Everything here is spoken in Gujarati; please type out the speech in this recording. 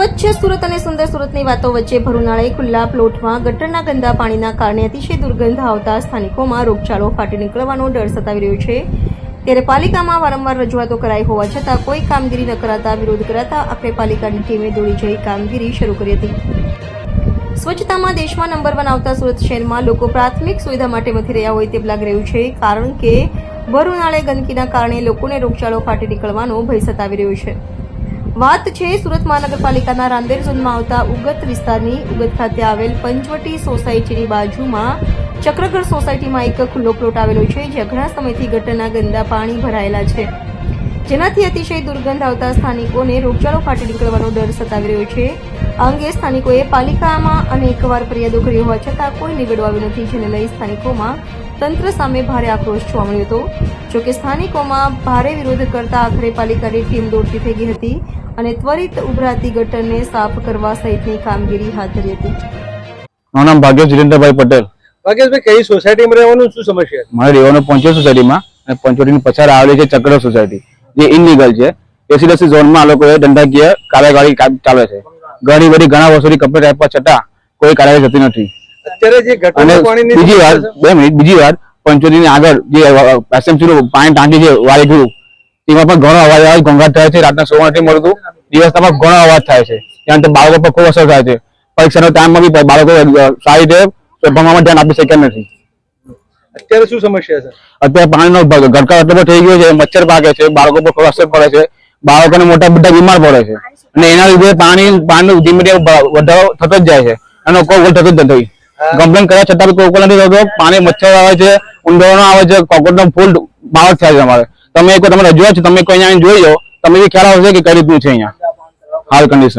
સ્વચ્છ સુરત અને સુંદર સુરતની વાતો વચ્ચે ભરુનાળે ખુલ્લા પ્લોટમાં ગટરના ગંદા પાણીના કારણે અતિશય દુર્ગંધ આવતા સ્થાનિકોમાં રોગચાળો ફાટી નીકળવાનો ડર સતાવી રહ્યો છે. ત્યારે પાલિકામાં વારંવાર રજૂઆતો કરાઈ હોવા છતાં કોઈ કામગીરી ન કરાતા વિરોધ કરાતા આખરે પાલિકાની ટીમે દોડી જઈ કામગીરી શરૂ કરી હતી. સ્વચ્છતામાં દેશમાં નંબર વન આવતા સુરત શહેરમાં લોકો પ્રાથમિક સુવિધા માટે વધી રહ્યા હોય તેવું લાગી રહ્યું છે, કારણ કે ભર ગંદકીના કારણે લોકોને રોગચાળો ફાટી નીકળવાનો ભય સતાવી રહ્યો છે. વાત છે, સુરત મહાનગરપાલિકાના રાંદેર ઝોનમાં આવતા ઉગત વિસ્તારની, ઉગત ખાતે આવેલ પંચવટી સોસાયટીની બાજુમાં ચક્રગઢ સોસાયટીમાં એક ખુલ્લો પ્લોટ આવેલો છે, જ્યાં ઘણા સમયથી ગટરના ગંદા પાણી ભરાયેલા છે. જેનાથી અતિશય દુર્ગંધ આવતા સ્થાનિકોને રોગચાળો ફાટી નીકળવાનો ડર સતાવી રહ્યો છે. આ અંગે સ્થાનિકોએ પાલિકામાં અનેકવાર ફરિયાદો કરી હોવા છતાં કોઈ નિવેડો આવ્યું નથી, જેને લઈ સ્થાનિકોમાં તંત્ર સામે ભારે આક્રોશ જોવા મળ્યો હતો. જોકે સ્થાનિકોમાં ભારે વિરોધ કરતા આખરે પાલિકાની ટીમ દોડતી થઈ ગઈ હતી અને ત્વરિત ઉભરાતી ગટરને સાફ કરવા સહિતની કામગીરી હાથ ધરી હતી. મારું નામ ભાગ્યેશ જીરેન્દ્રભાઈ પટેલ. ભાગ્યેશભાઈ કઈ સોસાયટીમાં રહેવાનું? શું સમસ્યા? મારે રહેવાનું પંચોર સોસાયટીમાં અને પંચોતેરની પછાડ આવેલી છે ચક્ર સોસાયટી જે ઇનલીગલ છે. રેસિડેન્સી ઝોનમાં આ લોકોએ ધંધાકીય કાર્યવાહી ચાલે છે. ઘણી બધી ઘણા વર્ષોથી કમ્પ્લેટ આપ્યા છતાં કોઈ કાર્યવાહી થતી નથી. અત્યારે જે પાણીની બીજી વાર બે મિનિટ બીજી વાર પંચોતેરની આગળ જે એસએમસી નું પાણી ટાંકી છે વાલીગુરુ તેમાં પણ ઘણો અવાજ આવે ઘોંઘાટ થાય છે રાતના સોવા નથી મળતું દિવસ પણ ઘણો અવાજ થાય છે. ત્યાં બાળકો પર ખૂબ અસર થાય છે. પરીક્ષાનો ટાઈમમાં બી બાળકો સારી રીતે ભણવામાં ધ્યાન આપી શક્યા નથી. અત્યારે શું સમસ્યા છે? અત્યારે પાણીનો ગટકાર એટલો બધો થઈ ગયો છે મચ્છર પાકે છે બાળકો પર ખૂબ અસર પડે છે. બાળકોને મોટા બધા બીમાર પડે છે. અને એના લીધે પાણી પાણીનો ધીમે ધીમે વધારો થતો જ જાય છે. અને કોઈ થતો જ નથી. કમ્પ્લેન કર્યા છતાં કોઈ ઉકેલ નથી થતો પાણી, મચ્છર આવે છે ઉંદરનો આવે છે કોકરોચનો ફૂલ બાવટ થાય છે અમારે. તમે એક તમે રજૂઆત છે, તમે કોઈ અહીંયા જોઈ જાઓ તમે બી ખ્યાલ આવશે કે કઈ રીતનું છે અહીંયા. હાલ કન્ડિશન